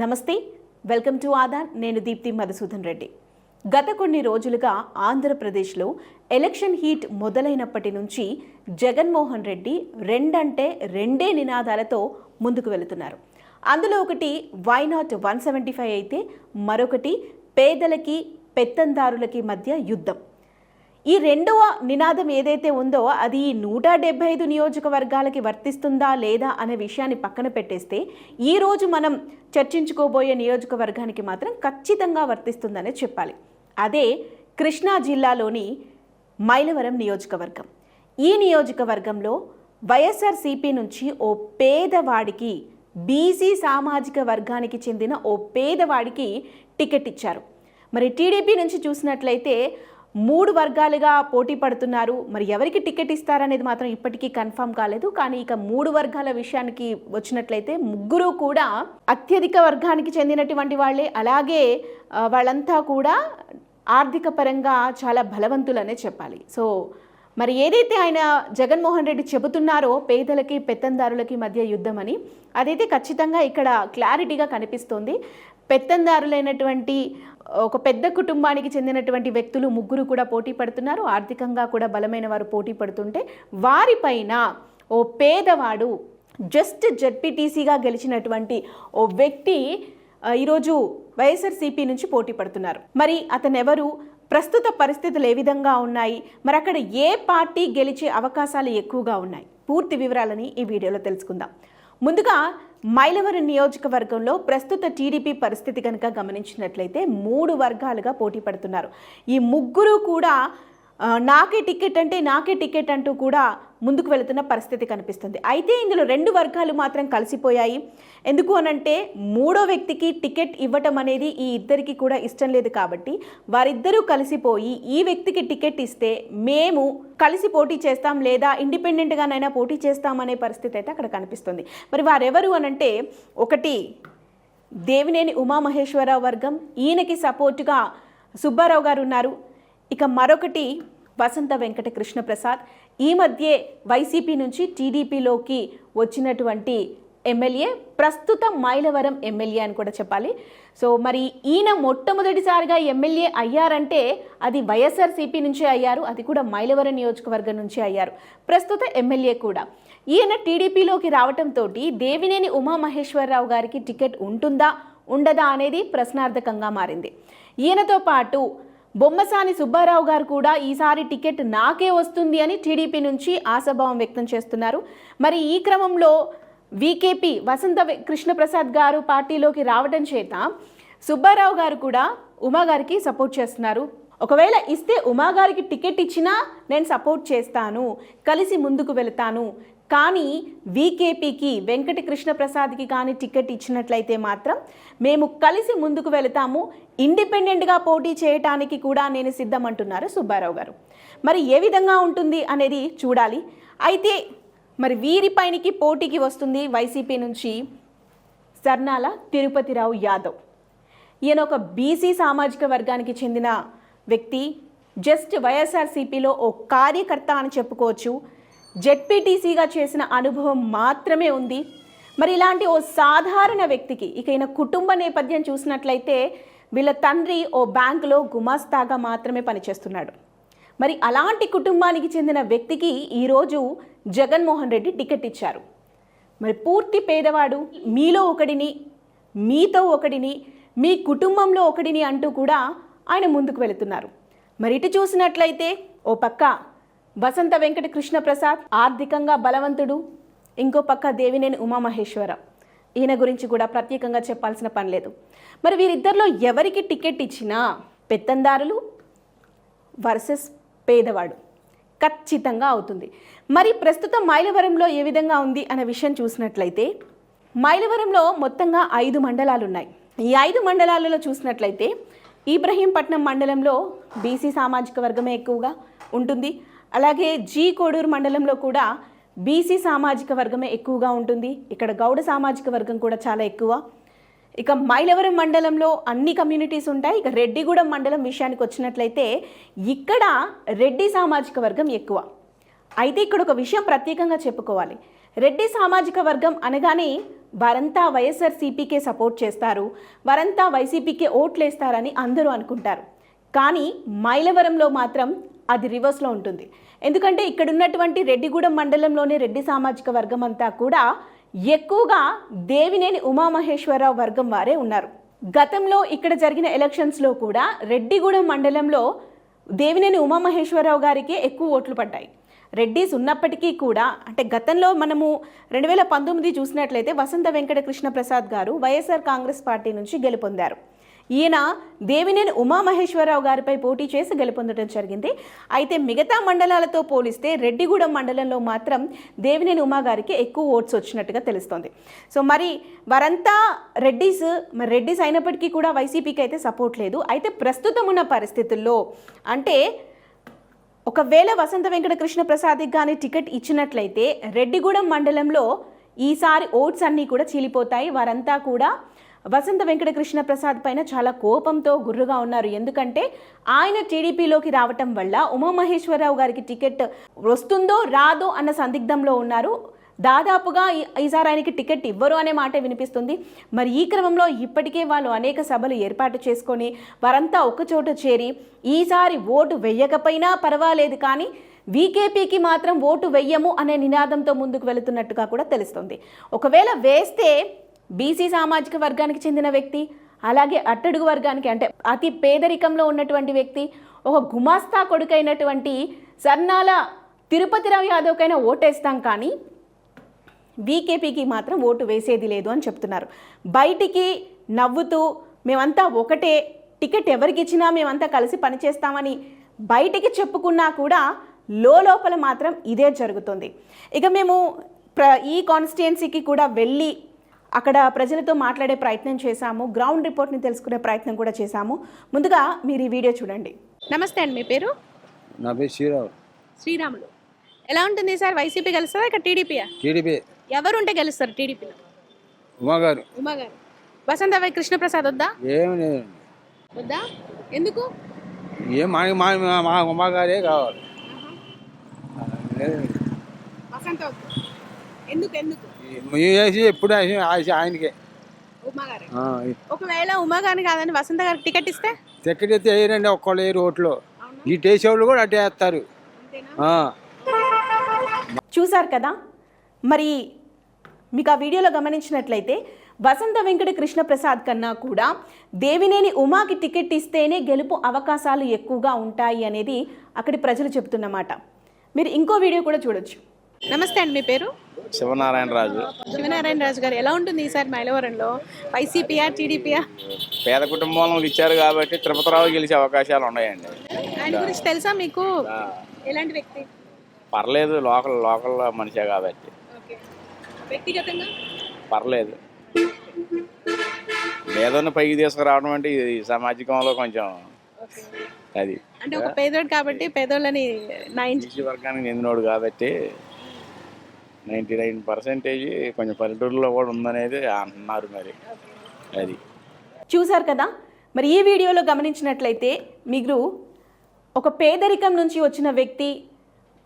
నమస్తే welcome to Aadhaar నేను దీప్తి మధుసూదన్ రెడ్డి. గత కొన్ని రోజులుగా ఆంధ్రప్రదేశ్లో ఎలక్షన్ హీట్ మొదలైనప్పటి నుంచి జగన్మోహన్ రెడ్డి రెండంటే రెండే నినాదాలతో ముందుకు వెళుతున్నారు. అందులో ఒకటి why not one seventy five అయితే మరొకటి పేదలకి పెత్తందారులకి మధ్య యుద్ధం. ఈ రెండవ నినాదం ఏదైతే ఉందో అది నూట డెబ్బై ఐదు నియోజకవర్గాలకి వర్తిస్తుందా లేదా అనే విషయాన్ని పక్కన పెట్టేస్తే ఈ రోజు మనం చర్చించుకోబోయే నియోజకవర్గానికి మాత్రం ఖచ్చితంగా వర్తిస్తుందనే చెప్పాలి. అదే కృష్ణా జిల్లాలోని మైలవరం నియోజకవర్గం. ఈ నియోజకవర్గంలో వైఎస్ఆర్సీపీ నుంచి ఓ పేదవాడికి బీసీ సామాజిక వర్గానికి చెందిన ఓ పేదవాడికి టికెట్ ఇచ్చారు. మరి టీడీపీ నుంచి చూసినట్లయితే మూడు వర్గాలుగా పోటీ పడుతున్నారు. మరి ఎవరికి టికెట్ ఇస్తారనేది మాత్రం ఇప్పటికీ కన్ఫర్మ్ కాలేదు. కానీ ఇక మూడు వర్గాల విషయానికి వచ్చినట్లయితే ముగ్గురు కూడా అత్యధిక వర్గానికి చెందినటువంటి వాళ్ళే. అలాగే వాళ్ళంతా కూడా ఆర్థిక పరంగా చాలా బలవంతులనే చెప్పాలి. సో మరి ఏదైతే ఆయన జగన్మోహన్ రెడ్డి చెబుతున్నారో పేదలకి పెత్తందారులకి మధ్య యుద్ధం అని అదైతే ఖచ్చితంగా ఇక్కడ క్లారిటీగా కనిపిస్తోంది. పెత్తందారులైనటువంటి ఒక పెద్ద కుటుంబానికి చెందినటువంటి వ్యక్తులు ముగ్గురు కూడా పోటీ పడుతున్నారు. ఆర్థికంగా కూడా బలమైన వారు పోటీ పడుతుంటే వారిపైన ఓ పేదవాడు జస్ట్ జడ్పీటీసీగా గెలిచినటువంటి ఓ వ్యక్తి ఈరోజు వైఎస్ఆర్సీపీ నుంచి పోటీ పడుతున్నారు. మరి అతనెవరు? ప్రస్తుత పరిస్థితులు ఏ విధంగా ఉన్నాయి? మరి అక్కడ ఏ పార్టీ గెలిచే అవకాశాలు ఎక్కువగా ఉన్నాయి? పూర్తి వివరాలని ఈ వీడియోలో తెలుసుకుందాం. ముందుగా మైలవరం నియోజకవర్గంలో ప్రస్తుత టీడీపీ పరిస్థితి కనుక గమనించినట్లయితే మూడు వర్గాలుగా పోటీ పడుతున్నారు. ఈ ముగ్గురు కూడా నాకే టికెట్ అంటే నాకే టికెట్ అంటూ కూడా ముందుకు వెళుతున్న పరిస్థితి కనిపిస్తుంది. అయితే ఇందులో రెండు వర్గాలు మాత్రం కలిసిపోయాయి. ఎందుకు అనంటే మూడో వ్యక్తికి టికెట్ ఇవ్వటం అనేది ఈ ఇద్దరికి కూడా ఇష్టం లేదు కాబట్టి వారిద్దరూ కలిసిపోయి ఈ వ్యక్తికి టికెట్ ఇస్తే మేము కలిసి పోటీ చేస్తాం లేదా ఇండిపెండెంట్గానైనా పోటీ చేస్తామనే పరిస్థితి అయితే అక్కడ కనిపిస్తుంది. మరి వారెవరు అనంటే ఒకటి దేవినేని ఉమామహేశ్వరరావు వర్గం. ఈయనకి సపోర్టుగా సుబ్బారావు గారు ఉన్నారు. ఇక మరొకటి వసంత వెంకట కృష్ణప్రసాద్ ఈ మధ్యే వైసీపీ నుంచి టీడీపీలోకి వచ్చినటువంటి ఎమ్మెల్యే ప్రస్తుత మైలవరం ఎమ్మెల్యే అని కూడా చెప్పాలి. సో మరి ఈయన మొట్టమొదటిసారిగా ఎమ్మెల్యే అయ్యారంటే అది వైఎస్ఆర్సీపీ నుంచే అయ్యారు అది కూడా మైలవరం నియోజకవర్గం నుంచే అయ్యారు. ప్రస్తుత ఎమ్మెల్యే కూడా. ఈయన టీడీపీలోకి రావటంతో దేవినేని ఉమామహేశ్వరరావు గారికి టికెట్ ఉంటుందా ఉండదా అనేది ప్రశ్నార్థకంగా మారింది. ఈయనతో పాటు బొమ్మసాని సుబ్బారావు గారు కూడా ఈసారి టికెట్ నాకే వస్తుంది అని టీడీపీ నుంచి ఆశాభావం వ్యక్తం చేస్తున్నారు. మరి ఈ క్రమంలో వికేపీ వసంత కృష్ణప్రసాద్ గారు పార్టీలోకి రావడం చేత సుబ్బారావు గారు కూడా ఉమా గారికి సపోర్ట్ చేస్తున్నారు. ఒకవేళ ఇస్తే ఉమా గారికి టికెట్ ఇచ్చినా నేను సపోర్ట్ చేస్తాను. కలిసి ముందుకు వెళతాను. కానీ వికేపీకి వెంకట కృష్ణప్రసాద్కి కానీ టికెట్ ఇచ్చినట్లయితే మాత్రం మేము కలిసి ముందుకు వెళతాము. ఇండిపెండెంట్గా పోటీ చేయటానికి కూడా నేను సిద్ధమంటున్నారు సుబ్బారావు గారు. మరి ఏ విధంగా ఉంటుంది అనేది చూడాలి. అయితే మరి వీరిపైనికి పోటీకి వస్తుంది వైసీపీ నుంచి సర్నాల తిరుపతిరావు యాదవ్. ఈయన ఒక బీసీ సామాజిక వర్గానికి చెందిన వ్యక్తి. జస్ట్ వైఎస్ఆర్సీపీలో ఓ కార్యకర్త అని చెప్పుకోవచ్చు. జెడ్పీటీసీగా చేసిన అనుభవం మాత్రమే ఉంది. మరి ఇలాంటి ఓ సాధారణ వ్యక్తికి ఇక ఈయన కుటుంబ నేపథ్యం చూసినట్లయితే వీళ్ళ తండ్రి ఓ బ్యాంకులో గుమాస్తాగా మాత్రమే పనిచేస్తున్నాడు. మరి అలాంటి కుటుంబానికి చెందిన వ్యక్తికి ఈరోజు జగన్మోహన్ రెడ్డి టికెట్ ఇచ్చారు. మరి పూర్తి పేదవాడు మీలో ఒకడిని మీతో ఒకడిని మీ కుటుంబంలో ఒకడిని అంటూ కూడా ఆయన ముందుకు వెళుతున్నారు. మరి ఇటు చూసినట్లయితే ఓ పక్క వసంత వెంకట కృష్ణ ప్రసాద్ ఆర్థికంగా బలవంతుడు. ఇంకో పక్క దేవినేని ఉమామహేశ్వర. ఈయన గురించి కూడా ప్రత్యేకంగా చెప్పాల్సిన పని లేదు. మరి వీరిద్దరిలో ఎవరికి టికెట్ ఇచ్చినా పెత్తందారులు వర్సెస్ పేదవాడు. ఖచ్చితంగా అవుతుంది. మరి ప్రస్తుతం మైలవరంలో ఏ విధంగా ఉంది అనే విషయం చూసినట్లయితే మైలవరంలో మొత్తంగా ఐదు మండలాలు ఉన్నాయి ఈ ఐదు మండలాలలో చూసినట్లయితే ఇబ్రహీంపట్నం మండలంలో బీసీ సామాజిక వర్గమే ఎక్కువగా ఉంటుంది. అలాగే జీ కోడూరు మండలంలో కూడా బీసీ సామాజిక వర్గమే ఎక్కువగా ఉంటుంది. ఇక్కడ గౌడ సామాజిక వర్గం కూడా చాలా ఎక్కువ. ఇక మైలవరం మండలంలో అన్ని కమ్యూనిటీస్ ఉంటాయి. ఇక రెడ్డిగూడెం మండలం విషయానికి వచ్చినట్లయితే ఇక్కడ రెడ్డి సామాజిక వర్గం ఎక్కువ. అయితే ఇక్కడ ఒక విషయం ప్రత్యేకంగా చెప్పుకోవాలి. రెడ్డి సామాజిక వర్గం అనగానే వారంతా వైఎస్ఆర్ సిపికే సపోర్ట్ చేస్తారు. వారంతా వైసీపీకే ఓట్లేస్తారని అందరూ అనుకుంటారు. కానీ మైలవరంలో మాత్రం అది రివర్స్లో ఉంటుంది. ఎందుకంటే ఇక్కడ ఉన్నటువంటి రెడ్డిగూడెం మండలంలోని రెడ్డి సామాజిక వర్గం అంతా కూడా ఎక్కువగా దేవినేని ఉమామహేశ్వరరావు వర్గం వారే ఉన్నారు. గతంలో ఇక్కడ జరిగిన ఎలక్షన్స్లో కూడా రెడ్డిగూడెం మండలంలో దేవినేని ఉమామహేశ్వరరావు గారికి ఎక్కువ ఓట్లు పడ్డాయి. రెడ్డిస్ ఉన్నప్పటికీ కూడా అంటే గతంలో మనము రెండు వేల పంతొమ్మిది చూసినట్లయితే వసంత వెంకట కృష్ణ ప్రసాద్ గారు వైఎస్ఆర్ కాంగ్రెస్ పార్టీ నుంచి గెలుపొందారు. ఈయన దేవినేని ఉమామహేశ్వరరావు గారిపై పోటీ చేసి గెలుపొందడం జరిగింది. అయితే మిగతా మండలాలతో పోలిస్తే రెడ్డిగూడెం మండలంలో మాత్రం దేవినేని ఉమా గారికి ఎక్కువ ఓట్స్ వచ్చినట్టుగా తెలుస్తోంది. సో మరి వారంతా రెడ్డిస్ మరి రెడ్డిస్ అయినప్పటికీ కూడా వైసీపీకి అయితే సపోర్ట్ లేదు. అయితే ప్రస్తుతం ఉన్న పరిస్థితుల్లో అంటే ఒకవేళ వసంత వెంకట కృష్ణ ప్రసాద్కి కానీ టికెట్ ఇచ్చినట్లయితే రెడ్డిగూడెం మండలంలో ఈసారి ఓట్స్ అన్నీ కూడా చీలిపోతాయి. వారంతా కూడా వసంత వెంకటకృష్ణ ప్రసాద్ పైన చాలా కోపంతో గుర్రుగా ఉన్నారు. ఎందుకంటే ఆయన టీడీపీలోకి రావటం వల్ల ఉమామహేశ్వరరావు గారికి టికెట్ వస్తుందో రాదో అన్న సందిగ్ధంలో ఉన్నారు. దాదాపుగా ఈసారి ఆయనకి టికెట్ ఇవ్వరు అనే మాట వినిపిస్తుంది. మరి ఈ క్రమంలో ఇప్పటికే వాళ్ళు అనేక సభలు ఏర్పాటు చేసుకొని వారంతా ఒకచోట చేరి ఈసారి ఓటు వెయ్యకపోయినా పర్వాలేదు కానీ వీకేపీకి మాత్రం ఓటు వెయ్యము అనే నినాదంతో ముందుకు వెళుతున్నట్టుగా కూడా తెలుస్తుంది. ఒకవేళ వేస్తే బీసీ సామాజిక వర్గానికి చెందిన వ్యక్తి అలాగే అట్టడుగు వర్గానికి అంటే అతి పేదరికంలో ఉన్నటువంటి వ్యక్తి ఒక గుమాస్తా కొడుకైనటువంటి సర్నాల తిరుపతిరావు యాదవ్కైనా ఓటేస్తాం కానీ బీకేపీకి మాత్రం ఓటు వేసేది లేదు అని చెప్తున్నారు. బయటికి నవ్వుతూ మేమంతా ఒకటే టికెట్ ఎవరికి ఇచ్చినా మేమంతా కలిసి పనిచేస్తామని బయటికి చెప్పుకున్నా కూడా లోపల మాత్రం ఇదే జరుగుతుంది. ఇక మేము ప్ర ఈ కాన్స్టిట్యున్సీకి కూడా వెళ్ళి అక్కడ ప్రజలతో మాట్లాడే ప్రయత్నం చేశాము గ్రౌండ్ రిపోర్ట్ని తెలుసుకునే ప్రయత్నం కూడా చేశాము. ముందుగా మీరు ఈ వీడియో చూడండి. నమస్తే అండి మీ పేరు? నా పేరు శ్రీరావు శ్రీరాములు. ఎలా ఉంటుంది సార్? వైసీపీ గెలుస్తారా ఇక్కడ టీడీపీయా టీడీపీ. ఎవరు ఉంటే గెలుస్తారు టీడీపీలో? ఉమాగారు ఉమా గారు. వసంత కృష్ణప్రసాద్ వద్దా? ఏమి లేదండి వద్దా? ఎందుకు? ఏం మా మా- మా ఉమాగారే కావాలి. వసంత వద్దు. ఎందుకు ఎందుకు? వేసి ఎప్పుడు ఆయనకే. ఉమా గారు ఆ, ఒకవేళ ఉమా గారిని కాదని వసంత గారికి టికెట్ ఇస్తే? టికెట్ అయితే వేయరండి ఒక్కళ్ళు వేయరు ఓట్లు. ఈ వేసేవాళ్ళు కూడా అట్టే వేస్తారు. ఆ. చూశారు కదా? మరి మీకు ఆ వీడియోలో గమనించినట్లయితే వసంత వెంకట కృష్ణ ప్రసాద్ కన్నా కూడా దేవినేని ఉమాకి టికెట్ ఇస్తేనే గెలుపు అవకాశాలు ఎక్కువగా ఉంటాయి అనేది అక్కడి ప్రజలు చెప్తున్నమాట. మీరు ఇంకో వీడియో కూడా చూడొచ్చు. నమస్తే అండి మీ పేరు? శివనారాయణ రాజు శివనారాయణ రాజు గారు ఎలా ఉంటుంది ఈసారి మైలవరంలో? వైసీపీయా టీడీపీయా? పేద కుటుంబంలో ఇచ్చారు కాబట్టి తిరుపతిరావు గెలిచే అవకాశాలు ఉన్నాయండి. ఆయన గురించి తెలుసా మీకు? ఎలాంటి వ్యక్తి? పర్లేదు లోకల్ లోకల్ మనిషే కాబట్టి. వ్యక్తిగతంగా? పర్లేదు. ఏదైనా పైకి తీసుకురావడం అంటే ఈ సామాజికంలో కొంచెం అది. అంటే ఒక పేదోడు కాబట్టి పేదోళ్ళని వర్గానికి చెందినోడు కాబట్టి నైంటీ నైన్ పర్సెంటేజ్ కొంచెం పల్లెటూరులో కూడా ఉందనేది అంటున్నారు మరి. అది. చూశారు కదా? మరి ఈ వీడియోలో గమనించినట్లయితే మీరు ఒక పేదరికం నుంచి వచ్చిన వ్యక్తి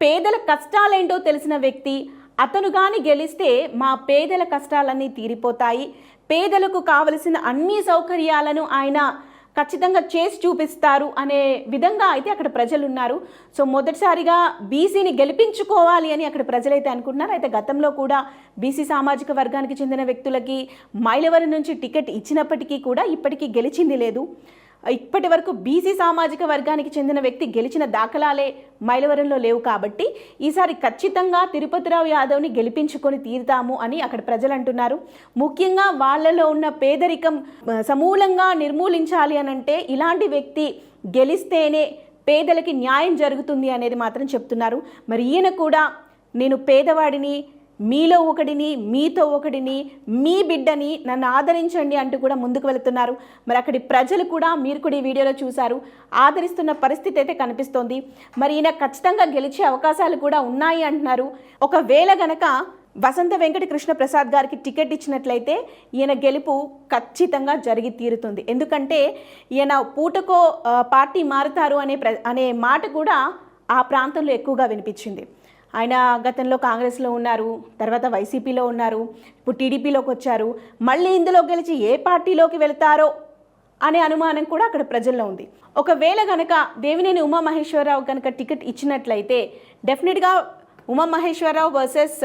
పేదల కష్టాలేంటో తెలిసిన వ్యక్తి అతను కానీ గెలిస్తే మా పేదల కష్టాలన్నీ తీరిపోతాయి. పేదలకు కావలసిన అన్ని సౌకర్యాలను ఆయన ఖచ్చితంగా చేసి చూపిస్తారు అనే విధంగా అయితే అక్కడ ప్రజలు ఉన్నారు సో మొదటిసారిగా బీసీని గెలిపించుకోవాలి అని అక్కడ ప్రజలైతే అనుకుంటున్నారు. అయితే గతంలో కూడా బీసీ సామాజిక వర్గానికి చెందిన వ్యక్తులకి మైలవరం నుంచి టికెట్ ఇచ్చినప్పటికీ కూడా ఇప్పటికీ గెలిచింది లేదు. ఇప్పటి వరకు బీసీ సామాజిక వర్గానికి చెందిన వ్యక్తి గెలిచిన దాఖలాలే మైలవరంలో లేవు కాబట్టి ఈసారి ఖచ్చితంగా తిరుపతిరావు యాదవ్ని గెలిపించుకొని తీరుతాము అని అక్కడ ప్రజలు అంటున్నారు ముఖ్యంగా వాళ్ళలో ఉన్న పేదరికం సమూలంగా నిర్మూలించాలి అని అంటే ఇలాంటి వ్యక్తి గెలిస్తేనే పేదలకి న్యాయం జరుగుతుంది అనేది మాత్రం చెప్తున్నారు. మరి ఈయన కూడా నేను పేదవాడిని మీలో ఒకడిని మీతో ఒకడిని మీ బిడ్డని నన్ను ఆదరించండి అంటూ కూడా ముందుకు వెళుతున్నారు. మరి అక్కడి ప్రజలు కూడా మీరు కూడా ఈ వీడియోలో చూశారు. ఆదరిస్తున్న పరిస్థితి అయితే కనిపిస్తోంది. మరి ఈయన ఖచ్చితంగా గెలిచే అవకాశాలు కూడా ఉన్నాయి అంటున్నారు. ఒకవేళ గనక వసంత వెంకట కృష్ణ ప్రసాద్ గారికి టికెట్ ఇచ్చినట్లయితే ఈయన గెలుపు ఖచ్చితంగా జరిగి తీరుతుంది. ఎందుకంటే ఈయన పూటకో పార్టీ మారుతారు అనే ప్ర అనే మాట కూడా ఆ ప్రాంతంలో ఎక్కువగా వినిపించింది. ఆయన గతంలో కాంగ్రెస్లో ఉన్నారు తర్వాత వైసీపీలో ఉన్నారు ఇప్పుడు టీడీపీలోకి వచ్చారు. మళ్ళీ ఇందులో గెలిచి ఏ పార్టీలోకి వెళ్తారో అనే అనుమానం కూడా అక్కడ ప్రజల్లో ఉంది. ఒకవేళ గనక దేవినేని ఉమామహేశ్వరరావు కనుక టికెట్ ఇచ్చినట్లయితే డెఫినెట్గా ఉమామహేశ్వరరావు వర్సెస్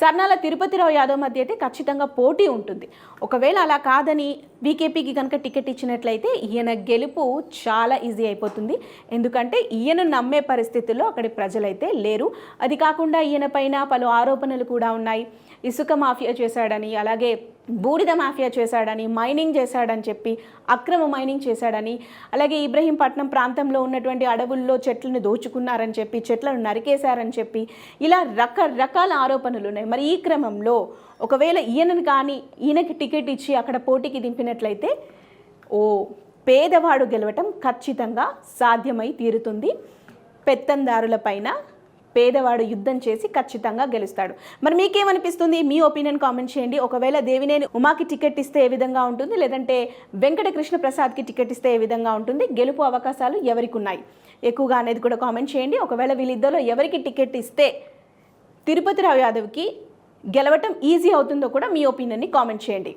సర్నాల తిరుపతిరావు యాదవ్ మధ్య అయితే ఖచ్చితంగా పోటీ ఉంటుంది. ఒకవేళ అలా కాదని బీకేపీకి కనుక టికెట్ ఇచ్చినట్లయితే ఈయన గెలుపు చాలా ఈజీ అయిపోతుంది. ఎందుకంటే ఈయన నమ్మే పరిస్థితుల్లో అక్కడి ప్రజలైతే లేరు. అది కాకుండా ఈయన పైన పలు ఆరోపణలు కూడా ఉన్నాయి. ఇసుక మాఫియా చేశాడని అలాగే బూడిద మాఫియా చేశాడని మైనింగ్ చేశాడని చెప్పి అక్రమ మైనింగ్ చేశాడని అలాగే ఇబ్రహీంపట్నం ప్రాంతంలో ఉన్నటువంటి అడవుల్లో చెట్లను దోచుకున్నారని చెప్పి చెట్లను నరికేశారని చెప్పి ఇలా రకరకాల ఆరోపణలు ఉన్నాయి. మరి ఈ క్రమంలో ఒకవేళ ఈయనను కానీ ఈయనకి టికెట్ ఇచ్చి అక్కడ పోటీకి దింపినట్లయితే ఓ పేదవాడు గెలవటం ఖచ్చితంగా సాధ్యమై తీరుతుంది. పెత్తందారుల పైన పేదవాడు యుద్ధం చేసి ఖచ్చితంగా గెలుస్తాడు. మరి మీకేమనిపిస్తుంది? మీ ఒపీనియన్ కామెంట్ చేయండి. ఒకవేళ దేవినేని ఉమాకి టికెట్ ఇస్తే ఏ విధంగా ఉంటుంది? లేదంటే వెంకట కృష్ణ ప్రసాద్కి టికెట్ ఇస్తే ఏ విధంగా ఉంటుంది? గెలుపు అవకాశాలు ఎవరికి ఉన్నాయి ఎక్కువగా అనేది కూడా కామెంట్ చేయండి. ఒకవేళ వీళ్ళిద్దరిలో ఎవరికి టికెట్ ఇస్తే తిరుపతిరావు యాదవ్కి గెలవటం ఈజీ అవుతుందో కూడా మీ ఒపీనియన్ని కామెంట్ చేయండి.